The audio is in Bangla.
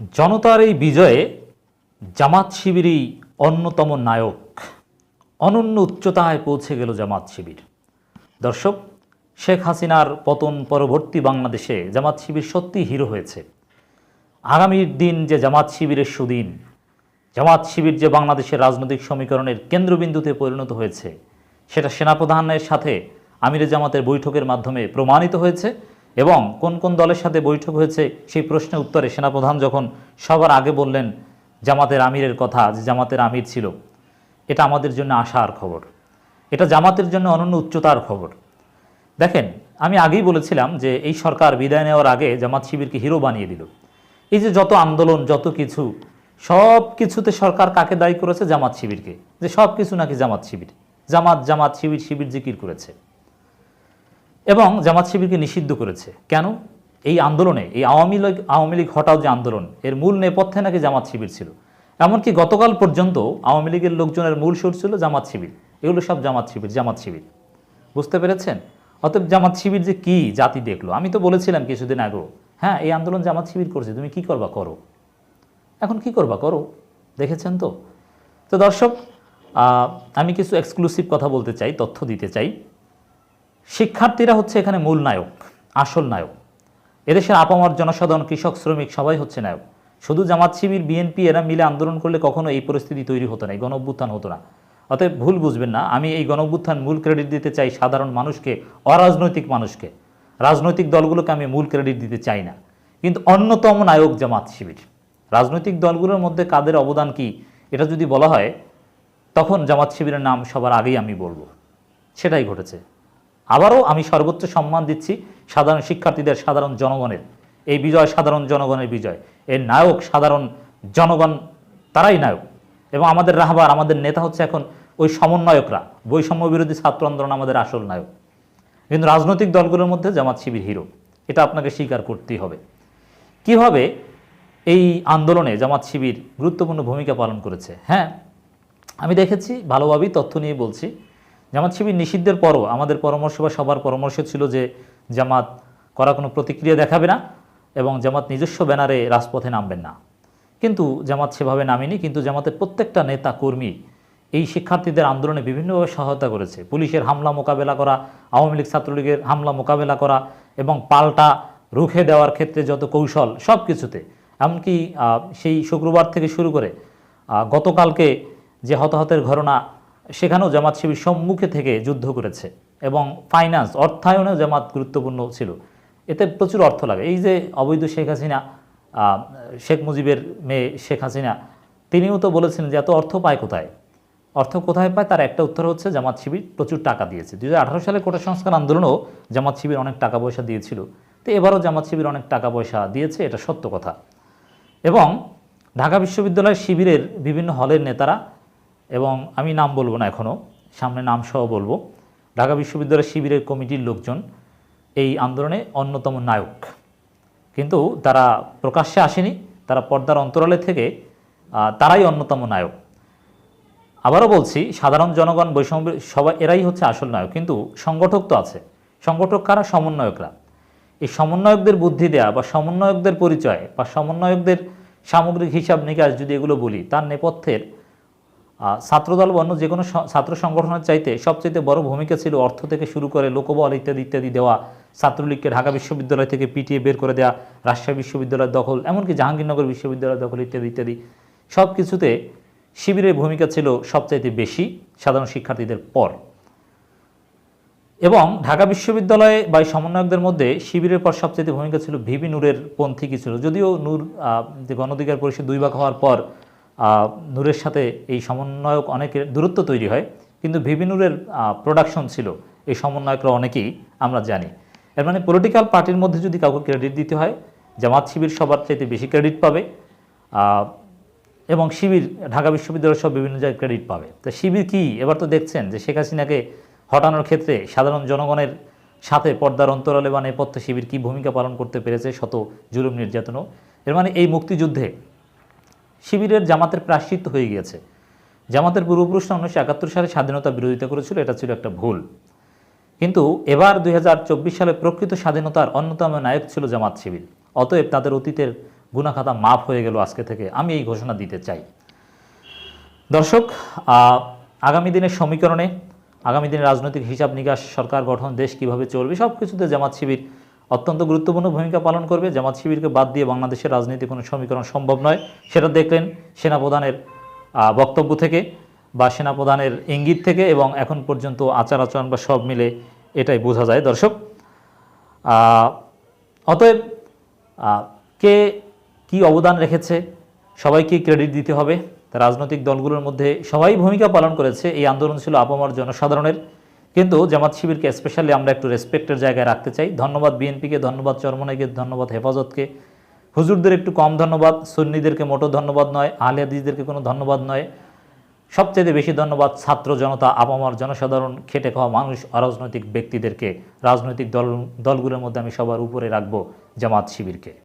জনতার এই বিজয়ে জামাত শিবিরই অন্যতম নায়ক। অনন্য উচ্চতায় পৌঁছে গেল জামাত শিবির। দর্শক, শেখ হাসিনার পতন পরবর্তী বাংলাদেশে জামাত শিবির সত্যি হিরো হয়েছে। আগামীর দিন যে জামাত শিবিরের সুদিন, জামাত শিবির যে বাংলাদেশের রাজনৈতিক সমীকরণের কেন্দ্রবিন্দুতে পরিণত হয়েছে, সেটা সেনাপ্রধানের সাথে আমিরে জামাতের বৈঠকের মাধ্যমে প্রমাণিত হয়েছে। এবং কোন কোন দলের সাথে বৈঠক হয়েছে সেই প্রশ্নের উত্তরে সেনাপ্রধান যখন সবার আগে বললেন জামাতের আমিরের কথা, যে জামাতের আমির ছিল, এটা আমাদের জন্য আশার খবর। এটা জামাতের জন্য অনন্য উচ্চতার খবর। দেখেন, আমি আগেই বলেছিলাম যে এই সরকার বিদায় নেওয়ার আগে জামাত শিবিরকে হিরো বানিয়ে দিল। এই যে যত আন্দোলন, যত কিছু, সব কিছুতে সরকার কাকে দায়ী করেছে? জামাত শিবিরকে। যে সব কিছু নাকি জামাত শিবির। জামাত জামাত, শিবির শিবির জিকির করেছে। এবং জামাত শিবিরকে নিষিদ্ধ করেছে। কেন? এই আন্দোলনে, এই আওয়ামী লীগ আওয়ামী লীগ হটাও যে আন্দোলন, এর মূল নেপথ্যে নাকি জামাত শিবির ছিল। এমনকি গতকাল পর্যন্ত আওয়ামী লীগের লোকজনের মূল সুর ছিল জামাত শিবির। এগুলো সব জামাত শিবির জামাত শিবির। বুঝতে পেরেছেন? অতএব জামাত শিবির যে কি জাতি দেখল? আমি তো বলেছিলাম কিছুদিন আগেও হ্যাঁ এই আন্দোলন জামাত শিবির করছে, তুমি কি করবা করো? এখন কি করবা করো? দেখেছেন তো? তো দর্শক আমি কিছু এক্সক্লুসিভ কথা বলতে চাই, তথ্য দিতে চাই। শিক্ষার্থীরা হচ্ছে এখানে মূল নায়ক, আসল নায়ক। এদেশের আপামর জনসাধারণ, কৃষক, শ্রমিক, সবাই হচ্ছে নায়ক। শুধু জামাত শিবির, বিএনপি, এরা মিলে আন্দোলন করলে কখনো এই পরিস্থিতি তৈরি হতো না, এই গণ অভ্যুত্থান হতো না। অতএব ভুল বুঝবেন না, আমি এই গণ অভ্যুত্থান মূল ক্রেডিট দিতে চাই সাধারণ মানুষকে, অরাজনৈতিক মানুষকে। রাজনৈতিক দলগুলোকে আমি মূল ক্রেডিট দিতে চাই না। কিন্তু অন্যতম নায়ক জামাত শিবির। রাজনৈতিক দলগুলোর মধ্যে কাদের অবদান কি, এটা যদি বলা হয়, তখন জামাত শিবিরের নাম সবার আগেই আমি বলব। সেটাই ঘটেছে। আবারও আমি সর্বোচ্চ সম্মান দিচ্ছি সাধারণ শিক্ষার্থীদের, সাধারণ জনগণের। এই বিজয় সাধারণ জনগণের বিজয়। এর নায়ক, সাধারণ জনগণ, তারাই নায়ক। এবং আমাদের রাহবার, আমাদের নেতা হচ্ছে এখন ওই সমন্বয়করা, বৈষম্য বিরোধী ছাত্র আন্দোলন আমাদের আসল নায়ক। কিন্তু রাজনৈতিক দলগুলোর মধ্যে জামাত শিবির হিরো। এটা আপনাকে স্বীকার করতেই হবে। কীভাবে এই আন্দোলনে জামাত শিবির গুরুত্বপূর্ণ ভূমিকা পালন করেছে? হ্যাঁ আমি দেখেছি, ভালোভাবেই তথ্য নিয়ে বলছি। জামাত শিবির নিষিদ্ধের পরও আমাদের পরামর্শ বা সবার পরামর্শ ছিল যে জামাত করা কোনো প্রতিক্রিয়া দেখাবে না এবং জামাত নিজস্ব ব্যানারে রাজপথে নামবেন না। কিন্তু জামাত সেভাবে নামেনি, কিন্তু জামাতের প্রত্যেকটা নেতা কর্মী এই শিক্ষার্থীদের আন্দোলনে বিভিন্নভাবে সহায়তা করেছে। পুলিশের হামলা মোকাবেলা করা, আওয়ামী লীগ ছাত্রলীগের হামলা মোকাবেলা করা এবং পাল্টা রুখে দেওয়ার ক্ষেত্রে যত কৌশল সব কিছুতে এমনকি সেই শুক্রবার থেকে শুরু করে গতকালকে যে হতাহতের ঘটনা সেখানেও জামাত শিবির সম্মুখে থেকে যুদ্ধ করেছে এবং ফাইন্যান্স অর্থায়নেও জামাত গুরুত্বপূর্ণ ছিল। এতে প্রচুর অর্থ লাগে। এই যে অবৈধ শেখ হাসিনা শেখ মুজিবের মেয়ে শেখ হাসিনা, তিনিও তো বলেছেন যে এত অর্থ পায় কোথায়? অর্থ কোথায় পায়? তার একটা উত্তর হচ্ছে জামাত শিবির প্রচুর টাকা দিয়েছে। দু হাজার আঠারো সালে কোটা সংস্কার আন্দোলনেও জামাত শিবির অনেক টাকা পয়সা দিয়েছিল। তো এবারও জামাত শিবির অনেক টাকা পয়সা দিয়েছে, এটা সত্য কথা। এবং ঢাকা বিশ্ববিদ্যালয়ের শিবিরের বিভিন্ন হলের নেতারা এবং আমি নাম বলব না এখনও সামনে নাম সহ বলব। ঢাকা বিশ্ববিদ্যালয়ের শিবিরের কমিটির লোকজন এই আন্দোলনে অন্যতম নায়ক। কিন্তু তারা প্রকাশ্যে আসেনি, তারা পর্দার অন্তরালে থেকে তারাই অন্যতম নায়ক। আবারও বলছি, সাধারণ জনগণ, বৈষম্য, সবাই, এরাই হচ্ছে আসল নায়ক। কিন্তু সংগঠক তো আছে। সংগঠক কারা? সমন্বয়করা। এই সমন্বয়কদের বুদ্ধি দেয়া বা সমন্বয়কদের পরিচয় বা সমন্বয়কদের সামগ্রিক হিসাব নিকাশ যদি এগুলো বলি, তার নেপথ্যের ছাত্রদল বা অন্য যে কোনো ছাত্র সংগঠনের চাইতে সবচেয়ে বড় ভূমিকা ছিল অর্থ থেকে শুরু করে লোকবল ইত্যাদি ইত্যাদি দেওয়া, ছাত্রলীগকে ঢাকা বিশ্ববিদ্যালয় থেকে পিটিয়ে বের করে দেওয়া রাজশাহী বিশ্ববিদ্যালয়ের দখল, এমনকি জাহাঙ্গীরনগর বিশ্ববিদ্যালয়ের দখল ইত্যাদি ইত্যাদি। সব কিছুতে শিবিরের ভূমিকা ছিল সবচাইতে বেশি সাধারণ শিক্ষার্থীদের পর। এবং ঢাকা বিশ্ববিদ্যালয়ে বা সমন্বয়কদের মধ্যে শিবিরের পর সবচেয়ে ভূমিকা ছিল ভিবি নূরের পন্থী কি ছিল? যদিও নূর যে গণঅধিকার পরিষদ দুই ভাগ হওয়ার পর নূরের সাথে এই সমন্বয়ক অনেকের দূরত্ব তৈরি হয়, কিন্তু ভিবি নূরের প্রোডাকশন ছিল। এই সমন্বয়করা অনেকেই আমরা জানি। এর মানে পলিটিক্যাল পার্টির মধ্যে যদি কাউকে ক্রেডিট দিতে হয়, জামাত শিবির সবার চাইতে বেশি ক্রেডিট পাবে এবং শিবির, ঢাকা বিশ্ববিদ্যালয় সব বিভিন্ন জায়গায় ক্রেডিট পাবে। তো শিবির কি? এবার তো দেখছেন যে শেখ হাসিনাকে হটানোর ক্ষেত্রে সাধারণ জনগণের সাথে পর্দার অন্তরালে বা নেপথ্য শিবির কী ভূমিকা পালন করতে পেরেছে শত জুলুম নির্যাতনও। এর মানে এই মুক্তিযুদ্ধে শিবিরের জামাতের প্রাশ্চিত্য হয়ে গিয়েছে। জামাতের পূর্বপুরুষরা উনিশশো একাত্তর সালে স্বাধীনতা বিরোধিতা করেছিল, এটা ছিল একটা ভুল। কিন্তু এবার দুই হাজার চব্বিশ সালে প্রকৃত স্বাধীনতার অন্যতম নায়ক ছিল জামাত শিবির। অতএব তাদের অতীতের গুনাখাতা মাফ হয়ে গেল আজকে থেকে, আমি এই ঘোষণা দিতে চাই। দর্শক আগামী দিনের সমীকরণে, আগামী দিনের রাজনৈতিক হিসাব নিকাশ, সরকার গঠন, দেশ কীভাবে চলবে সব কিছুতে জামাত শিবির অত্যন্ত গুরুত্বপূর্ণ ভূমিকা পালন করবে। জামাত শিবিরকে বাদ দিয়ে বাংলাদেশের রাজনীতি কোনো সমীকরণ সম্ভব নয়। সেটা দেখলেন সেনাপ্রধানের বক্তব্য থেকে বা সেনাপ্রধানের ইঙ্গিত থেকে এবং এখন পর্যন্ত আচার আচরণ বা সব মিলে এটাই বোঝা যায়। দর্শক অতএব কে কি অবদান রেখেছে, সবাইকে ক্রেডিট দিতে হবে। রাজনৈতিক দলগুলোর মধ্যে সবাই ভূমিকা পালন করেছে। এই আন্দোলন ছিল আপামর জনসাধারণের। কিন্তু জামাত শিবিরকে স্পেশালি আমরা একটু রেসপেক্টের জায়গায় রাখতে চাই। ধন্যবাদ বিএনপিকে, ধন্যবাদ চরমনাইকে, ধন্যবাদ হেফাজতকে। হুজুরদের একটু কম ধন্যবাদ, সুন্নিদেরকে মোটো ধন্যবাদ নয়, আহলে হাদিসদেরকে কোনো ধন্যবাদ নয়। সবচেয়ে বেশি ধন্যবাদ ছাত্র জনতা, আপামার জনসাধারণ, খেটে খাওয়া মানুষ, অরাজনৈতিক ব্যক্তিদেরকে। রাজনৈতিক দল, দলগুলোর মধ্যে আমি সবার উপরে রাখব জামাত শিবিরকে।